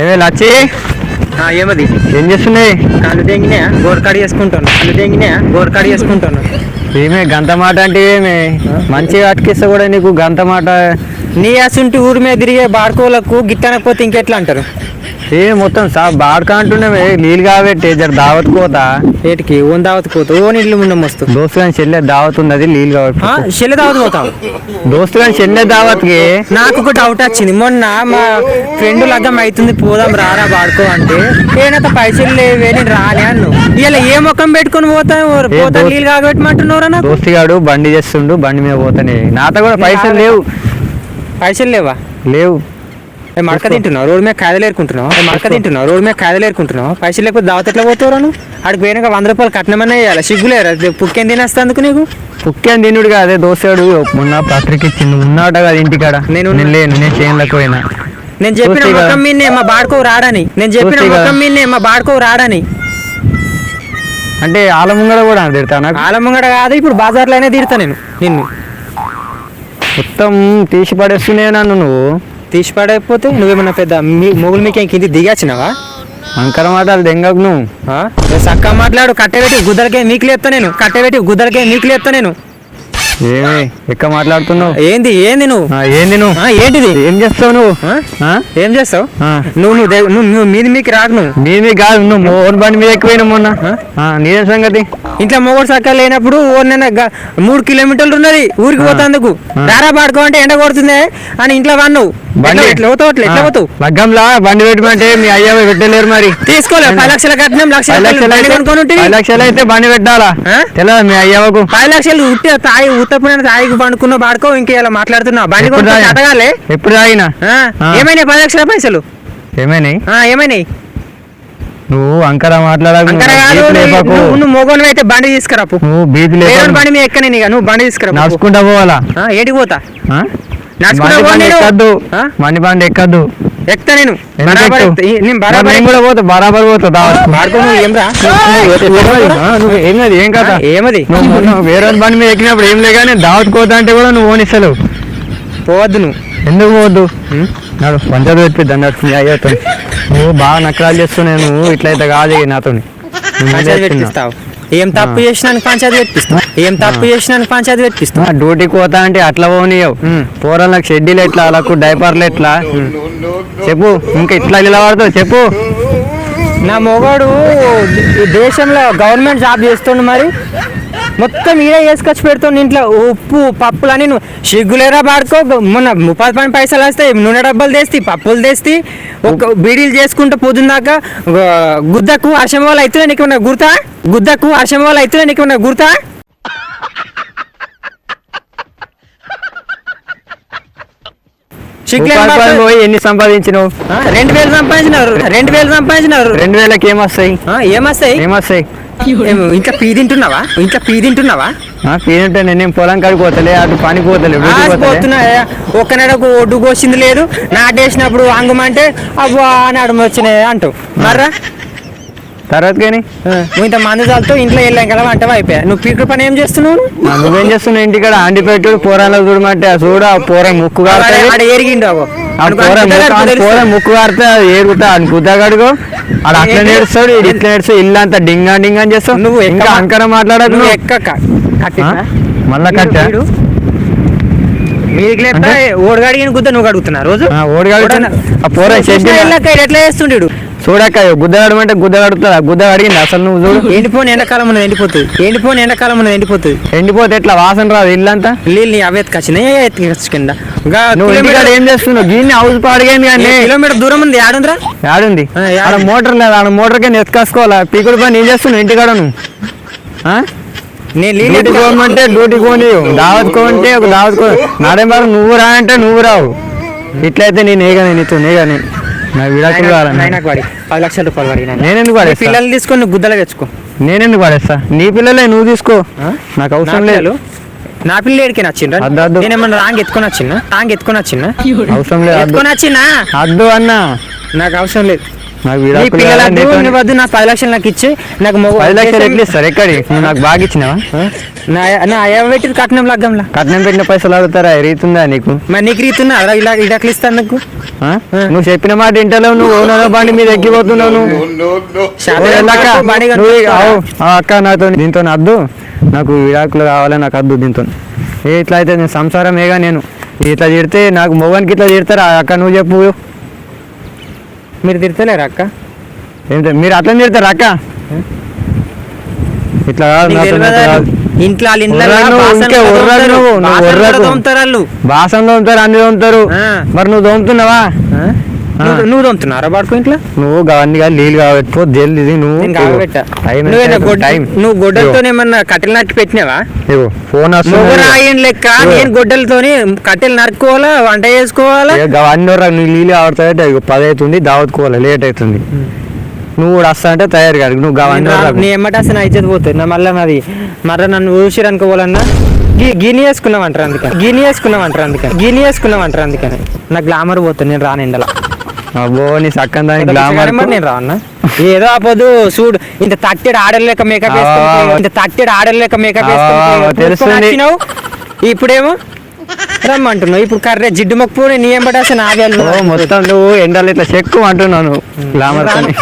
ఏమే లచ్చి? ఆ, ఏమది? ఏం చేస్తున్నాయి? కళ్ళు తెంగినాయా? గోరకాడి చేసుకుంటాను కళ్ళు తెంగినాయా? గోరకాడి చేసుకుంటాను ఏమే గంత మాట అంటే ఏమే? మంచిగా అతికిస్తా కూడా నీకు గంత మాట నీ అసంటి ఊరి మీద తిరిగే బాడుకోలకు గిట్టనకపోతే ఇంకెట్లా అంటారు? ఏ మొత్తం బాడకా అంటున్నావే నీళ్ళు కాబట్టే జర దావత్ కోతా? ఏటికి? ఓన్ దావత్ పోతావు ఓన్ ఇల్లు ముండం వస్తు దోస్తు కానీ చెల్లె దావత్ ఉన్నది నీళ్ళు కాబట్టి చెల్లి దావత్ పోతావు దోస్తు కానీ చెల్లె దావత్కి? నాకు ఒక డౌట్ వచ్చింది. మొన్న మా ఫ్రెండ్ లగ్గం అవుతుంది పోదాం రారా వాడుకో అంటే. ఏనంత పైసలు లేవే నేను రాలే అన్ను. ఇలా ఏ ముఖం పెట్టుకొని పోతాను పోతా దోస్త్- నీళ్ళు నాకు? దోస్తుగాడు బండి చేస్తుండు బండి మీద పోతానే నాతో కూడా పైసలు లేవు. పైసలు లేవా? లేవు. మడక తింటున్నావు? రోడ్డు మీద ఏ మడక తింటున్నావు? రోడ్డు మీద కాయలు ఏరుకుంటున్నావు? పైసలు లేకపోతే దావత్ ఎట్లా పోతావు ఆడికి పోయినాక వంద రూపాయలు కట్నమన్నా వేయాలి సిగ్గులేరా పుక్కేం తినేస్తందుకు నీకు? కుక్కేం తినుడు కాదే దోస్తాడు మొన్న పత్రిక ఇచ్చింది. ఉన్నాట కదా ఇంటికాడ? నేను- లేను. నేను చేయలేక పోయినా. నేను చెప్పిన. ముఖం మీదనే మా బాడుకో రాడని. నేను చెప్పిన. ముఖం మీదనే మా బాడుకో రాడని. అంటే ఆల ముంగడ కూడా తిడతా నాకు? ఆలమంగడ కాదు ఇప్పుడు బాజార్లోనే తిడతా నేను నిన్ను. మొత్తం తీసి పడేస్తూనే నన్ను నువ్వు. తీసి పడైపోతే నువ్వేమన్నా పెద్ద మీ మొగులు మీకు కింది దిగాచినావా అంకర మాటలు దెంగకు నువ్వు. చక్కగా మాట్లాడు కట్టెబెట్టి గుద్దలకే మీకు లేపుతా నేను కట్టెబెట్టి గుద్దలకే మీకు లేపుతా నేను. ఏమి ఎక్క మాట్లాడుతున్నావు? ఏంది ఏంది నువ్వు? ఏంది నువ్వు? ఏంటిది? ఏం చేస్తావు నువ్వు? ఏం చేస్తావు. నువ్వు నువ్వు నువ్వు నువ్వు మీది మీకు రాకు నువ్వు. మీద కాదు నువ్వు మోహన్ బండి మీద ఎక్కువైనా మొన్న. నీదేం సంగతి. ఇంట్లో మొగడు సక్క లేనప్పుడు ఓర్నైనా గ- మూడు కిలోమీటర్లు ఉన్నది ఊరికి పోతాందుకు. రారా పాడుకో అంటే ఎండ కొడుతుంది అని ఇంట్లో వన్నావు బండి. ఎట్లా పోతావు అట్లా ఎట్లా పోతావు? లగ్గంలా బండి పెట్టమంటే మీ అయ్యా పెట్టలేరు మరి. తీసుకోలే పది లక్షల కట్నం లక్ష లక్షలు అయితే బండి పెట్టాలా? తెలియదు మీ అయ్యవకు పది లక్షలు ఉట్టి తాగి ఉత్తప్పుడు తాగి పండుకున్న పాడుకో ఇంకేలా మాట్లాడుతున్నావు? బండి? కట్టగాలే? ఎప్పుడు తాగినా. ఏమైనాయి పది లక్షల పైసలు? ఏమైనాయి? ఏమైనాయి? నువ్వు అంకర మాట్లాడకు అంకర నువ్వు మొగోను అయితే బండి తీసుకురాపు నువ్వు బీపీ. బండి మీద ఎక్కనే నువ్వు బండి తీసుకురా నడుచుకుంటా పోవాలా? ఏంటికి పోతా? ఎక్కద్దు? బండి ఎక్కద్దు. ఎక్కుతా నేను. బరాబర్ పోతా ఏం కాదు ఏమది? వేరే బండి మీద ఎక్కినప్పుడు ఏం లేదు కానీ దావత్ కోతా అంటే కూడా నువ్వు ఓనిస్తలేవు పోవద్దు నువ్వు. ఎందుకు పోవద్దు? నాడు పంచాయతీ పెట్టిద్దాం నడుచు మీ అయ్యతో నువ్వు బాగా నకరాలు చేస్తున్నావు నువ్వు ఇట్లయితే కాదు నాతో ఏం తప్పు చేసినానికి పంచాయతీ పెట్టిస్తావు ఏం తప్పు చేసినానికి పంచాయతీ పెట్టిస్తావు డ్యూటీకి పోతా అంటే అట్లా పోనీయవు. పోరాళ్ళకి షెడ్యూల్ ఎట్లా వాళ్ళకు డైపర్లు ఎట్లా? చెప్పు ఇంకా ఇట్లా ఇలా వాడతావు చెప్పు. నా మొగాడు దేశంలో గవర్నమెంట్ జాబ్ చేస్తుండు మరి. మొత్తం ఈడే వేసుకొచ్చి పెడుతుంది ఇంట్లో? ఉప్పు పప్పులు అని నువ్వు సిగ్గులేరా పాడుకో మొన్న ముప్పై పని పైసలు వస్తాయి నూనె డబ్బాలు తెస్తి పప్పులు తెస్తి ఒక బీడీలు చేసుకుంటూ పొద్దున్న దాకా గుద్దకు అర్షం వాళ్ళు అయితే నీకు ఏమన్నా గుర్తా? గుద్దకు అర్షం వాళ్ళు అయితే నీకు ఏమన్నా గుర్తా? పోయి ఎన్ని సంపాదించినావు? రెండు వేలు సంపాదించినారు. రెండు వేలు సంపాదించినారు. రెండు వేలకి ఏమొస్తాయి? ఏమొస్తాయి? ఏమొస్తాయి? ఇంకా పీ తింటున్నావా? ఇంకా పీ తింటున్నావా? పేరుంటే నేను పొలం కాడికి పోతలే అటు పని పోతలే డ్యూటీకి పోతలే. పోతున్నా ఒక్క నెలకు ఒడ్డు కోసింది లేదు నాటేసినప్పుడు అంగమంటే అబ్బా అడుగు వచ్చినాయి అంటావు మర్రా? తర్వాత కానీ నువ్వు ఇంత మంది చాలతో ఇంట్లో వెళ్ళాం కదా అంటావా అయిపోయా? నువ్వు పీకుడు పని ఏం చేస్తున్నావు? నువ్వేం చేస్తున్నావు? ఇంటికాడ అండి పెట్టుడు పోరాలో చూడమంటే ఆ చూడ ఆ పోర ముక్కు కారుతుంది ఆడ ఎరిగిండు అగో ఆ పోర ముక్కు ఆ పోర ముక్కు కారితే అది ఏరుగుతా అని గుద్దగాడుకో ఆడ అట్లా? నేడుస్తాడు ఇట్లా నేడుస్తాడు ఇల్లు అంతా డింగా డింగా అని చేస్తావు. నువ్వు ఇంకా ఎక్క- అంకర మాట్లాడకు నువ్వు? కట్టినా? మళ్ళా వీడు- కట్టా? వీడు. మీదికి లేపుతా ఓడగాడిగిన గుద్ద నువ్వు అడుగుతున్నా రోజు? ఓడిగాడు ఆ పోర ఎట్లా చేస్తుండడు చూడక్క గుద్దగాడు అంటే గుద్ద కడుతుంది ఆ గుద్ద అడిగింది అసలు నువ్వు చూడు. ఎండిపోని ఎండాకాలం ఉన్నది ఎండిపోతుంది ఎండిపోని ఎండాకాలం ఉన్నది ఎండిపోతుంది ఎండిపోతే ఎట్లా? వాసన రాదు ఇల్లంతా? నీళ్ళు అవి ఎత్తుకొచ్చినాయి ఎత్తుకొచ్చి కింద. నువ్వు ఇంటికాడ ఏం చేస్తున్నావు? దీన్ని హౌస్ పాడిగాని కానీ కిలోమీటర్ దూరం ఉంది? ఆడుందిరా యాడుంది? ఆ, యాడుంది. ఆడ మోటార్ లేదు. ఆడ మోటార్ కింద ఎత్తుకోసుకోవాలా పీకుడు పని ఏం చేస్తున్నావు ఇంటికాడ నువ్వు? ఆ? నేను డ్యూటీ కోమంటే డ్యూటీ కోని దావత్ కోమంటే ఒక దావత్ కో. నాడే నువ్వు రా అంటే నువ్వు రావు. ఇట్లయితే నేను ఏగా నేను నీతో నేగా నేను నా విడాకులు కావాలని వాడి పది లక్షల రూపాయలు వాడి నాయన. నేనెందుకు పడేస్తా పిల్లల్ని తీసుకొని గుద్దలు తెచ్చుకో. నేనెందుకు పడేస్తా నీ పిల్లలే నువ్వు తీసుకో? నాకు అవసరం లేదు. నా పిల్లలు ఏడికి నచ్చిండ్రా? అద్దు, అద్దు. నేను ఏమన్నా రాంగ్ ఎత్తుకొని వచ్చిన? రాంగ్ ఎత్తుకొని వచ్చిన? అవసరం లేదు ఎత్తుకొని వచ్చినా? అద్దు అన్న. నాకు అవసరం లేదు. నాకు నీ విడాకులు పిల్లల కావాలి, వద్దు, నీతో- నీ వద్దు నా పది లక్షలు నాకు ఇచ్చి నాకు మొగ- పది లక్షలు ఎట్లా ఇస్తారు ఎక్కడి? నువ్వు నాకు బాగా ఇచ్చినావా? నా నా ఏం పెట్టింది కట్నం లగ్గంలా. కట్నం పెట్టిన పైసలు అడుగుతారా? రీతుందా నీకు? మరి నీకు రీతున్నా అలా ఇలా ఇడక్లు ఇస్తాను నాకు? నువ్వు చెప్పిన మాట ఇంటలేవు నువ్వు ఓనర్ బండి మీద ఎక్కిపోతున్నావు నువ్వు. అక్క నాతో దీంతో అద్దు నాకు విడాకులు కావాలి? నాకు అద్దు దీంతో. ఏ ఇట్లా అయితే నేను సంసారమేగా నేను? ఇట్లా తిడితే నాకు మొగనికి ఇట్లా తిడతారా? అక్క నువ్వు చెప్పు. మీరు తిడతలేరు అక్క? ఏంటో మీరు అట్లా తిడతారా అక్క? ఇట్లా. ఇంట్లో బాసనలు తోముతారు అన్ని తోముతారు. మరి నువ్వు తోముతున్నావా? నువ్వు తోముతున్నారా పడుకో ఇంట్లో? నువ్వు అవన్నీ కాదు నీళ్ళు జల్ది ఇది నువ్వు నువ్వు గొడ్డలతో ఏమన్నా కట్టెలు నరికి పెట్టినావా? ఫోన్ రాయని లెక్క. నేను గొడ్డలతోని కట్టెలు నరుక్కోవాలా వంట చేసుకోవాలా? అవన్నీ నువ్వు నీళ్ళు పది అవుతుంది దావత్కోవాలి లేట్ అవుతుంది. నువ్వు కూడా వస్తా అంటే తయారు కాదు. నువ్వు రాకు. నీ ఎమ్మట అసలు ఐజత్ పోతుంది. నా మళ్ళీ నాది మర్ర నన్ను ఊసిరు అనుకోవాలన్నా గీ- గిని వేసుకున్నాం అంటారు అందుకని. గిని వేసుకున్నాం అంటారు అందుకని. గిని వేసుకున్నాం అంటారు అందుకని. నా గ్లామర్ పోతుంది నేను రాను ఎండల అబ్బో నీ సక్కని దాని గ్లామర్ నేను ఏదో ఆపదు చూడు ఇంత తట్టెడు ఆడలేక మేకప్ ఇంత తట్టెడు ఆడలేక మేకప్. వచ్చినావు ఇప్పుడేమో? రమ్మంటున్నావు. ఇప్పుడు కర్రే జిడ్డు మొక్కు నీ ఎంబట అసలు నాగేళ్ళు మొత్తం నువ్వు ఎండలు ఇట్లా చెక్కు అంటున్నాను గ్లామర్. అని